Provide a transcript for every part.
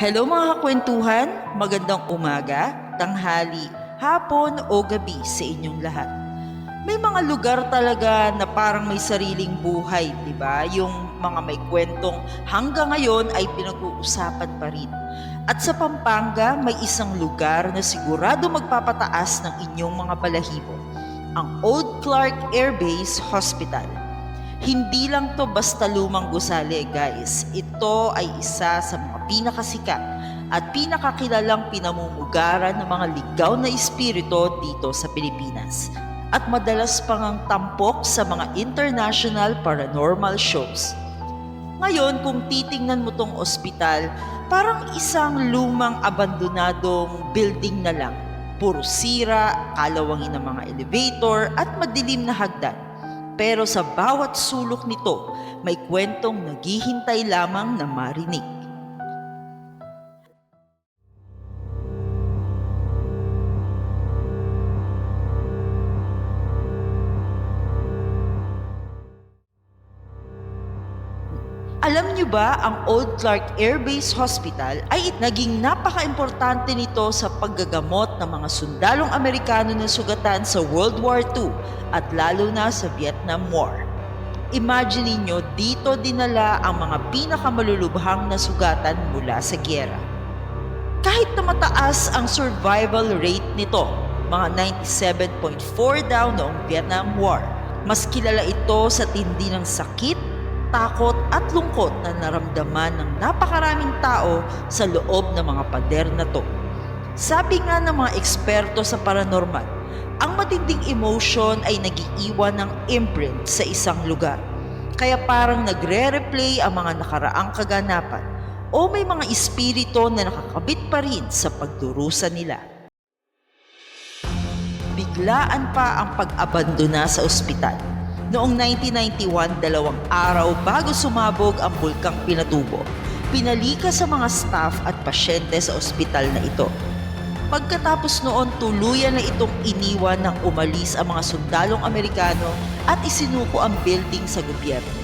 Hello mga kakwentuhan, magandang umaga, tanghali, hapon o gabi sa inyong lahat. May mga lugar talaga na parang may sariling buhay, di ba? Yung mga may kwentong hanggang ngayon ay pinag-uusapan pa rin. At sa Pampanga, may isang lugar na sigurado magpapataas ng inyong mga balahibo. Ang Old Clark Air Base Hospital. Hindi lang to basta lumang gusali guys. Ito ay isa sa mga pinakasikat at pinakakilalang pinamumugaran ng mga ligaw na espiritu dito sa Pilipinas. At madalas pang ang tampok sa mga international paranormal shows. Ngayon, kung titingnan mo tong ospital, parang isang lumang abandonadong building na lang. Puro sira, kalawangin ng mga elevator at madilim na hagdan. Pero sa bawat sulok nito, may kwentong naghihintay lamang na marinig. Ba, ang Old Clark Air Base Hospital ay naging napaka-importante nito sa paggagamot ng mga sundalong Amerikano na sugatan sa World War II at lalo na sa Vietnam War. Imagine niyo dito dinala ang mga pinakamalulubhang na sugatan mula sa gyera. Kahit na mataas ang survival rate nito, mga 97.4 daw noong Vietnam War, mas kilala ito sa tindi ng sakit takot at lungkot na naramdaman ng napakaraming tao sa loob ng mga pader na to. Sabi nga ng mga eksperto sa paranormal, ang matinding emotion ay nagiiwan ng imprint sa isang lugar. Kaya parang nagre-replay ang mga nakaraang kaganapan o may mga espiritu na nakakabit pa rin sa pagdurusa nila. Biglaan pa ang pag-abandona sa ospital Noong 1991, dalawang araw bago sumabog ang bulkang Pinatubo, pinalika sa mga staff at pasyente sa ospital na ito. Pagkatapos noon, tuluyan na itong iniwan ng umalis ang mga sundalong Amerikano at isinuko ang building sa gobyerno.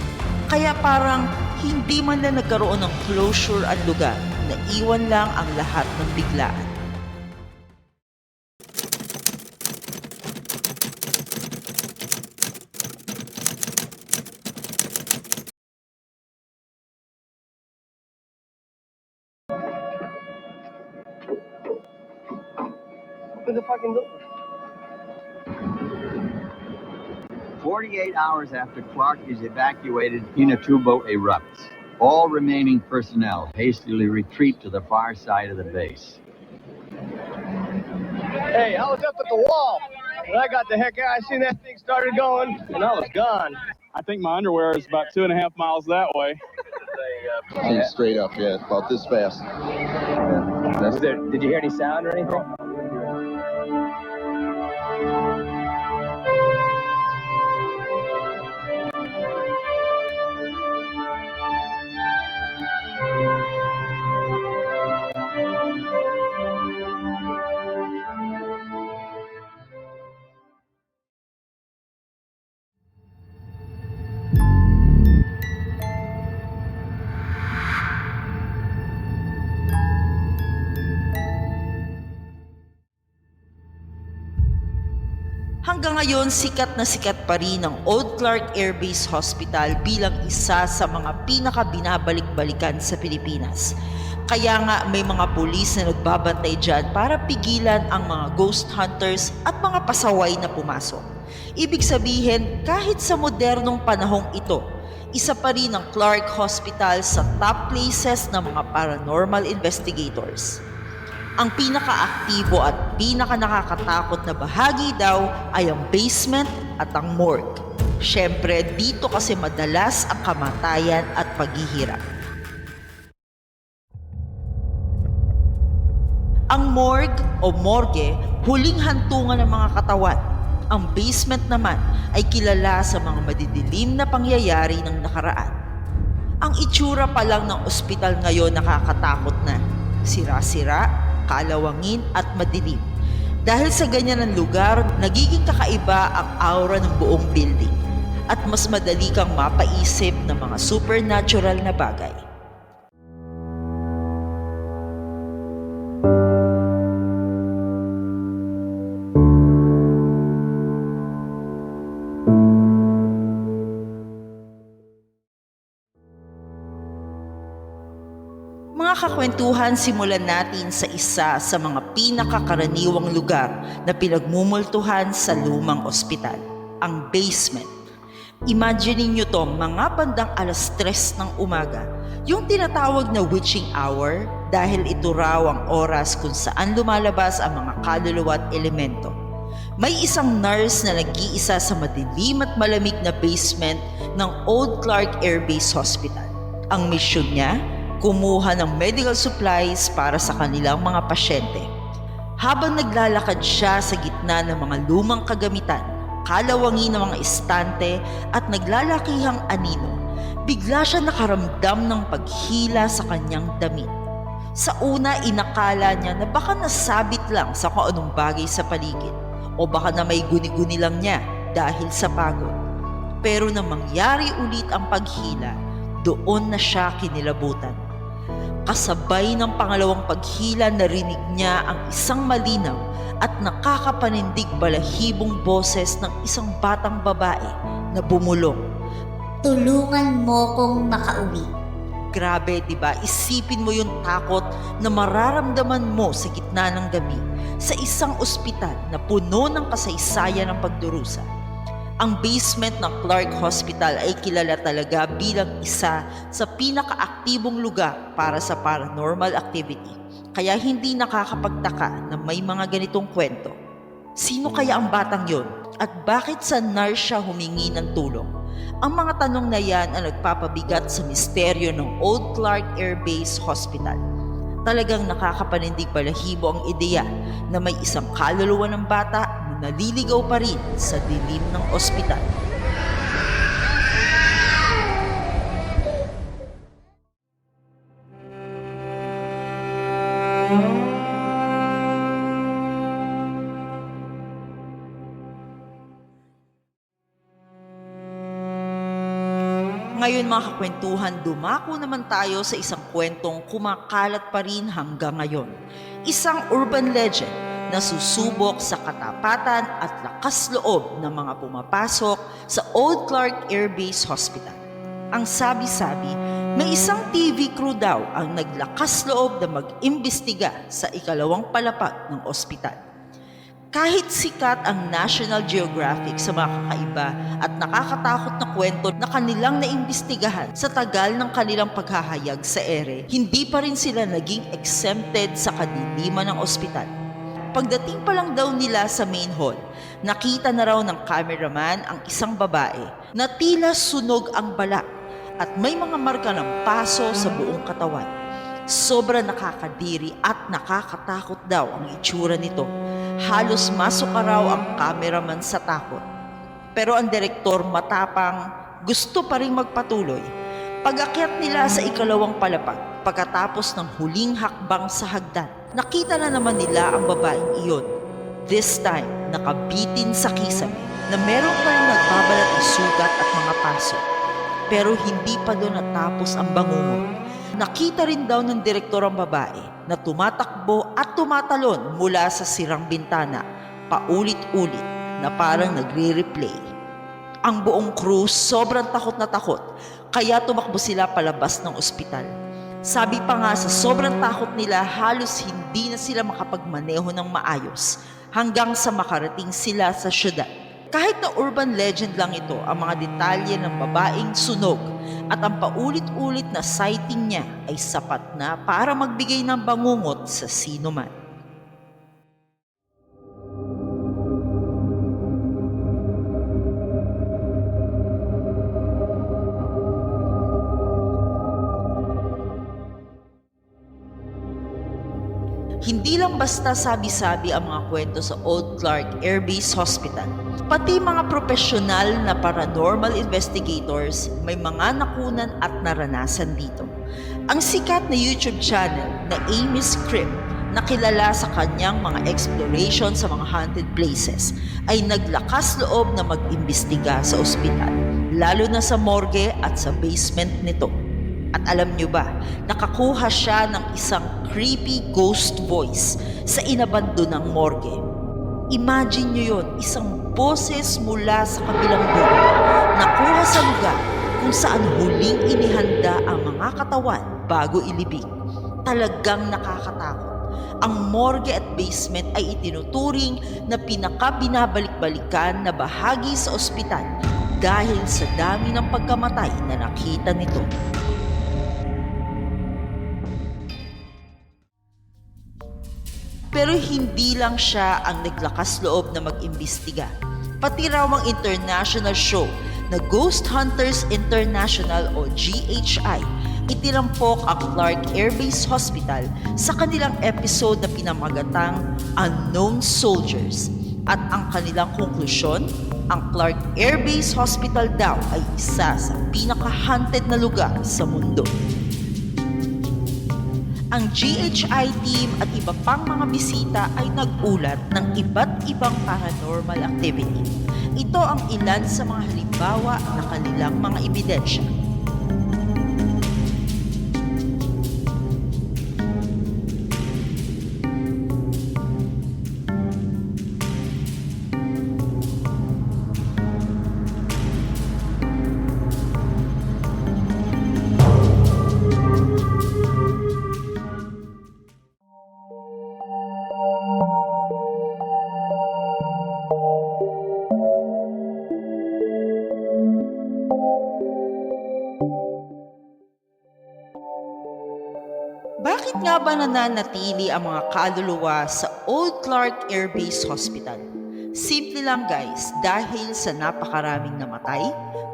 Kaya parang hindi man na nagkaroon ng closure ang lugar, naiwan lang ang lahat ng biglaan. The fucking door. 48 hours after Clark is evacuated, Pinatubo erupts. All remaining personnel hastily retreat to the far side of the base. Hey, I was up at the wall. When I got the heck out, I seen that thing started going, and I was gone. I think my underwear is about two and a half miles that way. Hang straight up, yeah, about this fast. Yeah, that's there, did you hear any sound or anything? Hanggang ngayon, sikat na sikat pa rin ang Old Clark Air Base Hospital bilang isa sa mga pinaka-binabalik-balikan sa Pilipinas. Kaya nga may mga pulis na nagbabantay dyan para pigilan ang mga ghost hunters at mga pasaway na pumasok. Ibig sabihin, kahit sa modernong panahong ito, isa pa rin ang Clark Hospital sa top places ng mga paranormal investigators. Ang pinaka-aktibo at pinaka-nakakatakot na bahagi daw ay ang basement at ang morgue. Siyempre, dito kasi madalas ang kamatayan at paghihirap. Ang morgue o morgue, huling hantungan ng mga katawan. Ang basement naman ay kilala sa mga madidilim na pangyayari ng nakaraan. Ang itsura pa lang ng ospital ngayon nakakatakot na. Sira-sira, kalawangin at madilim. Dahil sa ganyan ng lugar, nagiging kakaiba ang aura ng buong building at mas madali kang mapaisip ng mga supernatural na bagay. Mga kakwentuhan, simulan natin sa isa sa mga pinakakaraniwang lugar na pinagmumultuhan sa lumang ospital, ang basement. Imagine niyo to mga bandang alas tres ng umaga, yung tinatawag na witching hour dahil ito raw ang oras kung saan lumalabas ang mga kaluluwa at elemento. May isang nurse na nag-iisa sa madilim at malamig na basement ng Old Clark Air Base Hospital. Ang misyon niya, kumuha ng medical supplies para sa kanilang mga pasyente. Habang naglalakad siya sa gitna ng mga lumang kagamitan, kalawangin ng mga estante at naglalakihang anino, bigla siya nakaramdam ng paghila sa kanyang damit. Sa una, inakala niya na baka nasabit lang sa kung anong bagay sa paligid o baka na may guni-guni lang niya dahil sa pagod. Pero nang mangyari ulit ang paghila, doon na siya kinilabutan. Kasabay ng pangalawang paghila narinig niya ang isang malinaw at nakakapanindig balahibong boses ng isang batang babae na bumulong. Tulungan mo kong makauwi. Grabe, 'di ba? Isipin mo yung takot na mararamdaman mo sa gitna ng gabi sa isang ospital na puno ng kasaysayan ng pagdurusa. Ang basement ng Clark Hospital ay kilala talaga bilang isa sa pinakaaktibong lugar para sa paranormal activity. Kaya hindi nakakapagtaka na may mga ganitong kwento. Sino kaya ang batang yon? At bakit sa nurse siya humingi ng tulong? Ang mga tanong na yan ang nagpapabigat sa misteryo ng Old Clark Air Base Hospital. Talagang nakakapanindig balahibo ang ideya na may isang kaluluwa ng bata naliligaw pa rin sa dilim ng ospital. Ngayon mga kakwentuhan, dumako naman tayo sa isang kwentong kumakalat pa rin hanggang ngayon. Isang urban legend na susubok sa katapatan at lakas loob ng mga pumapasok sa Old Clark Air Base Hospital. Ang sabi-sabi, may isang TV crew daw ang naglakas loob na mag-imbestiga sa ikalawang palapag ng ospital. Kahit sikat ang National Geographic sa mga kakaiba at nakakatakot na kwento na kanilang naimbestigahan sa tagal ng kanilang paghahayag sa ere, hindi pa rin sila naging exempted sa kadiliman ng ospital. Pagdating pa lang daw nila sa main hall, nakita na raw ng cameraman ang isang babae na tila sunog ang balak at may mga marka ng paso sa buong katawan. Sobra nakakadiri at nakakatakot daw ang itsura nito. Halos masuka raw ang cameraman sa takot. Pero ang direktor matapang, gusto pa rin magpatuloy. Pag-akyat nila sa ikalawang palapag, pagkatapos ng huling hakbang sa hagdan, nakita na naman nila ang babaeng iyon. This time, nakabitin sa kisame na meron pa rin nagbabalat ng sugat at mga paso. Pero hindi pa doon natapos ang bangungot. Nakita rin daw ng direktor ang babae na tumatakbo at tumatalon mula sa sirang bintana, paulit-ulit na parang nagre-replay. Ang buong crew sobrang takot na takot, kaya tumakbo sila palabas ng ospital. Sabi pa nga sa sobrang takot nila, halos hindi na sila makapagmaneho ng maayos hanggang sa makarating sila sa syudad. Kahit na urban legend lang ito, ang mga detalye ng babaeng sunog at ang paulit-ulit na sighting niya ay sapat na para magbigay ng bangungot sa sino man. Hindi lang basta sabi-sabi ang mga kwento sa Old Clark Air Base Hospital. Pati mga profesional na paranormal investigators may mga nakunan at naranasan dito. Ang sikat na YouTube channel na Amy's Crypt na kilala sa kanyang mga exploration sa mga haunted places ay naglakas loob na mag-imbestiga sa ospital, lalo na sa morgue at sa basement nito. At alam nyo ba, nakakuha siya ng isang creepy ghost voice sa inabandonang morgue. Imagine nyo yon, isang boses mula sa kabilang buhay, nakuha sa lugar kung saan huling inihanda ang mga katawan bago ilibing. talagang nakakatakot. Ang morgue at basement ay itinuturing na pinaka-binabalik-balikan na bahagi sa ospital dahil sa dami ng pagkamatay na nakita nito. Pero hindi lang siya ang naglakas loob na mag-imbestiga. Pati raw ang international show na Ghost Hunters International o GHI itinampok ang Clark Air Base Hospital sa kanilang episode na pinamagatang Unknown Soldiers. At ang kanilang konklusyon, ang Clark Air Base Hospital daw ay isa sa pinaka-haunted na lugar sa mundo. Ang GHI team at iba pang mga bisita ay nagulat ng iba't ibang paranormal activity. Ito ang ilan sa mga halimbawa na kanilang mga ebidensya. Ba nananatili ang mga kaluluwa sa Old Clark Air Base Hospital? Simple lang guys, dahil sa napakaraming namatay,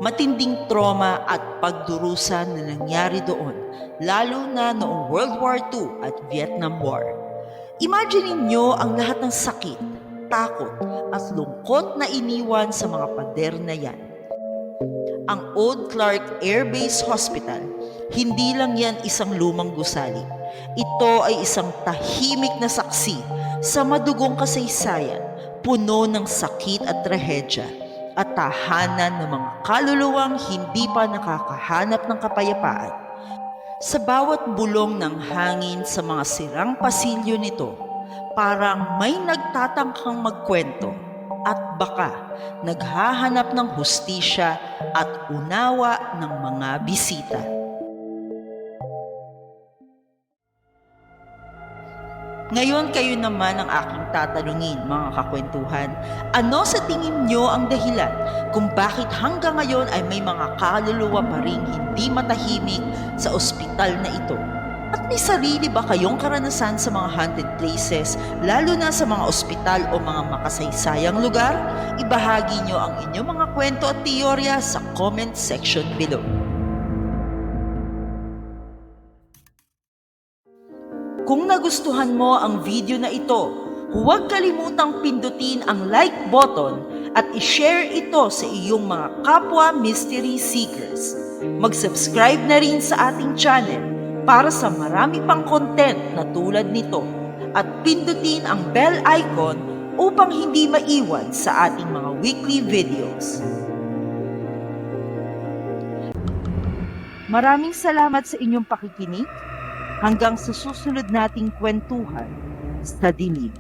matinding trauma at pagdurusa na nangyari doon, lalo na noong World War II at Vietnam War. Imagine niyo ang lahat ng sakit, takot at lungkot na iniwan sa mga pader na yan. Ang Old Clark Air Base Hospital, hindi lang yan isang lumang gusali. Ito ay isang tahimik na saksi sa madugong kasaysayan, puno ng sakit at trahedya, at tahanan ng mga kaluluwang hindi pa nakakahanap ng kapayapaan. Sa bawat bulong ng hangin sa mga sirang pasilyo nito, parang may nagtatangkang magkwento at baka naghahanap ng hustisya at unawa ng mga bisita. Ngayon kayo naman ang aking tatanungin mga kakwentuhan. Ano sa tingin nyo ang dahilan kung bakit hanggang ngayon ay may mga kaluluwa pa rin hindi matahimik sa ospital na ito? At may sarili ba kayong karanasan sa mga haunted places, lalo na sa mga ospital o mga makasaysayang lugar? Ibahagi nyo ang inyong mga kwento at teorya sa comment section below. Kung nagustuhan mo ang video na ito, huwag kalimutang pindutin ang like button at i-share ito sa iyong mga kapwa mystery seekers. Mag-subscribe na rin sa ating channel para sa marami pang content na tulad nito at pindutin ang bell icon upang hindi maiwan sa ating mga weekly videos. Maraming salamat sa inyong pakikinig. Hanggang sa susunod nating kwentuhan sa dilim.